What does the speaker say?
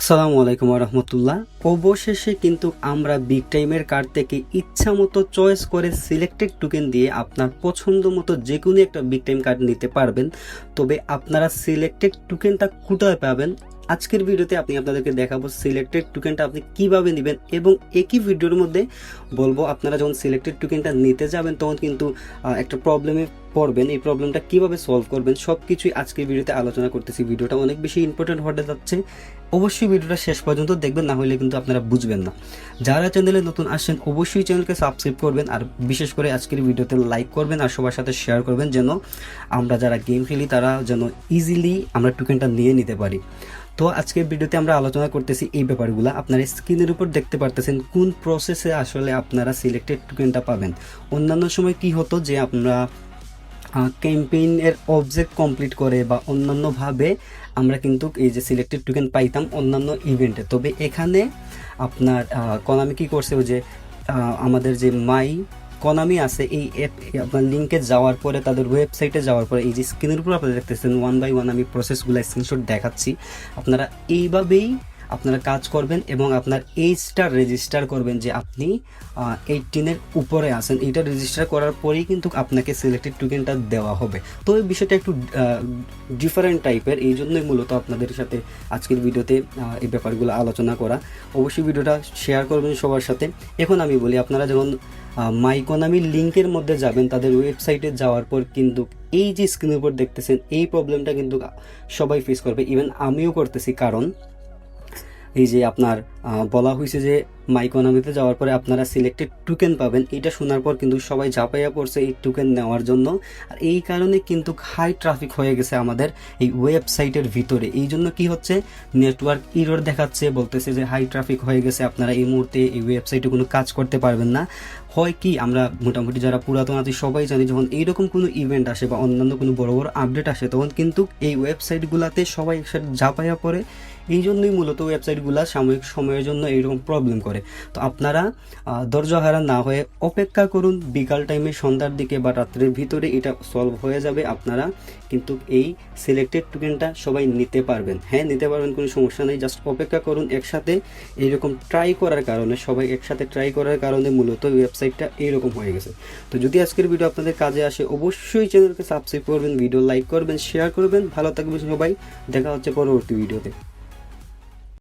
আসসালামু আলাইকুম রহমতুল্লাহ। অবশেষে কিন্তু আমরা বিগ টাইমের কার্ড থেকে ইচ্ছা মতো চয়েস করে সিলেক্টেড টোকেন দিয়ে আপনার পছন্দ মতো যে কোনো একটা বিগ টাইম কার্ড নিতে পারবেন। তবে আপনারা সিলেক্টেড টোকেনটা কোথায় পাবেন? আজকের ভিডিওতে আপনি আপনাদেরকে দেখাবো সিলেক্টেড টোকেনটা আপনি কীভাবে নেবেন এবং একই ভিডিওর মধ্যে বলব, আপনারা যখন সিলেক্টেড টোকেনটা নিতে যাবেন, তখন কিন্তু একটা প্রবলেমে পড়বেন। এই প্রবলেমটা কীভাবে সলভ করবেন সব কিছুই আজকের ভিডিওতে আলোচনা করতেছি। ভিডিওটা অনেক বেশি ইম্পর্টেন্ট হতে যাচ্ছে। অবশ্যই ভিডিওটা শেষ পর্যন্ত দেখবেন, না হলে কিন্তু আপনারা বুঝবেন না। যারা চ্যানেলে নতুন আসেন অবশ্যই চ্যানেলকে সাবস্ক্রাইব করবেন আর বিশেষ করে আজকের ভিডিওতে লাইক করবেন আর সবার সাথে শেয়ার করবেন যেন আমরা যারা গেম খেলি, তারা যেন ইজিলি আমরা টোকেনটা নিয়ে নিতে পারি। তো আজকের ভিডিওতে আমরা আলোচনা করতেছি এই ব্যাপারগুলো। আপনারা স্ক্রিনের উপর দেখতে পারতেছেন কোন প্রসেসে আসলে আপনারা সিলেক্টেড টোকেনটা পাবেন। অন্যান্য সময় কি হতো যে আমরা ক্যাম্পেইনের অবজেক্ট কমপ্লিট করে বা অন্যান্যভাবে আমরা কিন্তু এই যে সিলেক্টেড টোকেন পাইতাম অন্যান্য ইভেন্টে তবে এখানে আপনার কনামি কি করছে যে আমাদের যে মাই কনামি আছে এই অ্যাপ আপনার লিঙ্কে যাওয়ার পরে, তাদের ওয়েবসাইটে যাওয়ার পরে, এই যে স্ক্রিনের উপর আপনারা দেখতেছেন ওয়ান বাই ওয়ান আমি প্রসেসগুলো স্ক্রিনশট দেখাচ্ছি। আপনারা এইভাবেই আপনারা কাজ করবেন এবং আপনার এইজটা রেজিস্টার করবেন যে আপনি এইটিনের উপরে আছেন। এইটা রেজিস্টার করার পরেই কিন্তু আপনাকে সিলেক্টেড টোকেনটা দেওয়া হবে। তো এই বিষয়টা একটু ডিফারেন্ট টাইপের এই জন্যই মূলত আপনাদের সাথে আজকের ভিডিওতে এই ব্যাপারগুলো আলোচনা করা। অবশ্যই ভিডিওটা শেয়ার করবেন সবার সাথে। এখন আমি বলি, আপনারা যখন মাইকোনামি লিঙ্কের মধ্যে যাবেন, তাদের ওয়েবসাইটে যাওয়ার পর কিন্তু এই যে স্ক্রিনের উপর দেখতেছেন, এই প্রবলেমটা কিন্তু সবাই ফেস করবে। ইভেন আমিও করতেছি, কারণ এই যে আপনার বলা হয়েছে যে মাইকোনমিতে যাওয়ার পরে আপনারা সিলেক্টেড টুকেন পাবেন। এটা শোনার পর কিন্তু সবাই ঝাঁপাইয়া পড়ছে এই টুকেন নেওয়ার জন্য। আর এই কারণে কিন্তু হাই ট্রাফিক হয়ে গেছে আমাদের এই ওয়েবসাইটের ভিতরে। এই জন্য কি হচ্ছে? নেটওয়ার্ক ইরর দেখাচ্ছে, বলতেছে যে হাই ট্রাফিক হয়ে গেছে। আপনারা এই মুহূর্তে এই ওয়েবসাইটে কোনো কাজ করতে পারবেন না। হয় কি, আমরা মোটামুটি যারা পুরাতন আছি, সবাই জানি যখন এইরকম কোনো ইভেন্ট আসে বা অন্যান্য কোনো বড় বড় আপডেট আসে, তখন কিন্তু এই ওয়েবসাইটগুলোতে সবাই একসাথে ঝাঁপাইয়া পড়ে। এই জন্যই মূলত ওয়েবসাইটগুলো সাময়িক সময়ের জন্য এইরকম প্রবলেম করে। তো আপনারা আহ, ধৈর্য হারা না হয়ে অপেক্ষা করুন বিকাল টাইমে সন্ধ্যার দিকে বা রাত্রের ভিতরে এটা সলভ হয়ে যাবে আপনারা। কিন্তু এই সিলেক্টেড টোকেনটা সবাই নিতে পারবেন। হ্যাঁ নিতে পারবেন কোনো সমস্যা নেই জাস্ট অপেক্ষা করুন একসাথে। এইরকম ট্রাই করার কারণে সবাই একসাথে ট্রাই করার কারণে মূলত ওয়েবসাইটটা এইরকম হয়ে গেছে। তো যদি আজকের ভিডিও আপনাদের কাজে আসে অবশ্যই চ্যানেলকে সাবস্ক্রাইব করবেন ভিডিও লাইক করবেন শেয়ার করবেন। ভালো থাকবেন সবাই। দেখা হচ্ছে পরবর্তী ভিডিওতে